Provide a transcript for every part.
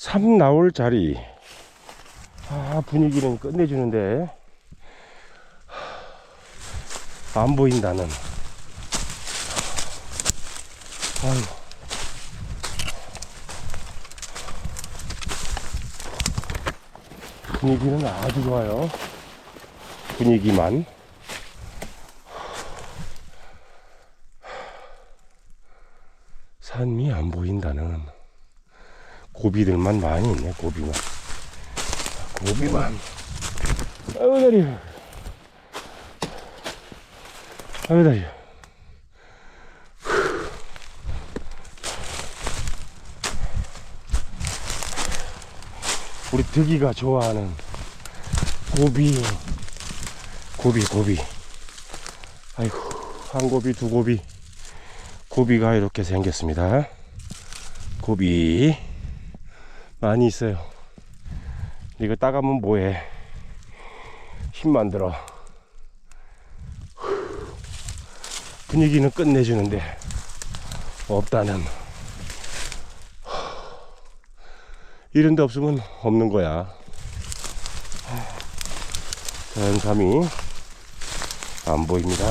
삼 나올 자리. 아, 분위기는 끝내주는데. 안 보인다는. 아유. 분위기는 아주 좋아요. 분위기만. 산미 안 보인다는 고비들만 많이 있네 고비만. 고비만. 아유 다리 아유 다리 우리 득이가 좋아하는 고비. 고비 고비. 아이고 한 고비 두 고비. 고비가 이렇게 생겼습니다. 고비 많이 있어요. 이거 따가면 뭐해? 힘 만 들어. 분위기는 끝내주는데 없다는. 이런 데 없으면 없는 거야. 자연삼이 안 보입니다.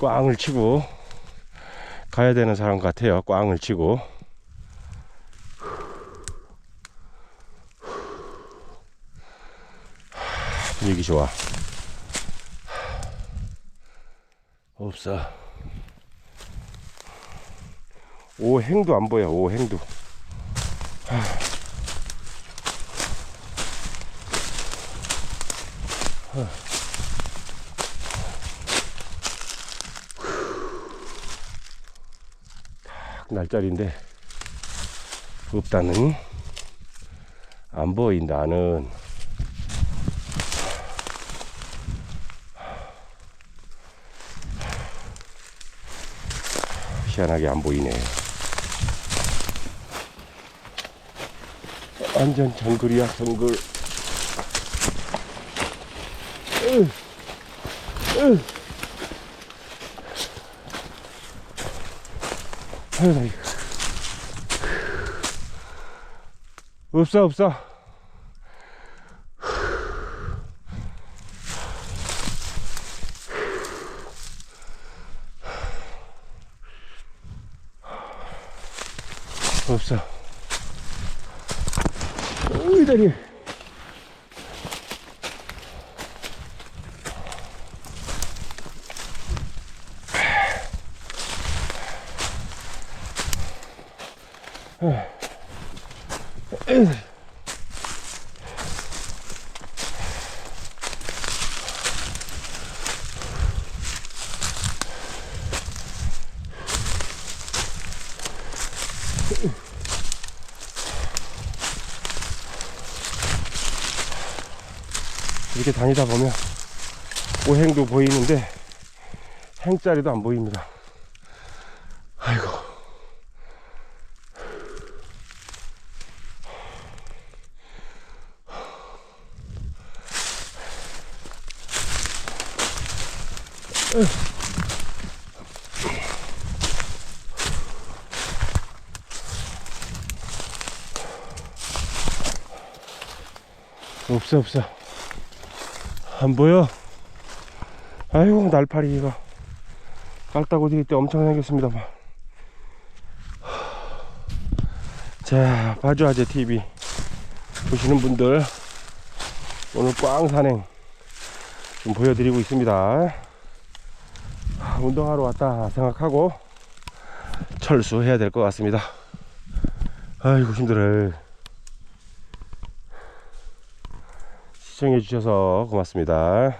꽝을 치고 가야 되는 사람 같아요. 꽝을 치고. 분위기 좋아. 없어. 오행도 안 보여. 오행도. 딱 날짜리인데 없다는 안 보인다는. 희한하게 안 보이네. 완전 정글이야 정글. 으, 으. 아유, 이거. 없어 없어. 없어. 오이 다리 이렇게 다니다 보면 오행도 보이는데 행자리도 안 보입니다. 아이고. 없어 없어. 안 보여? 아이고 날파리 이거. 깔따구리 때 엄청 생겼습니다만 자 바주아재 TV 보시는 분들 오늘 꽝 산행 좀 보여드리고 있습니다. 아, 운동하러 왔다 생각하고 철수해야 될 것 같습니다 아이고 힘들어 시청해 주셔서 고맙습니다.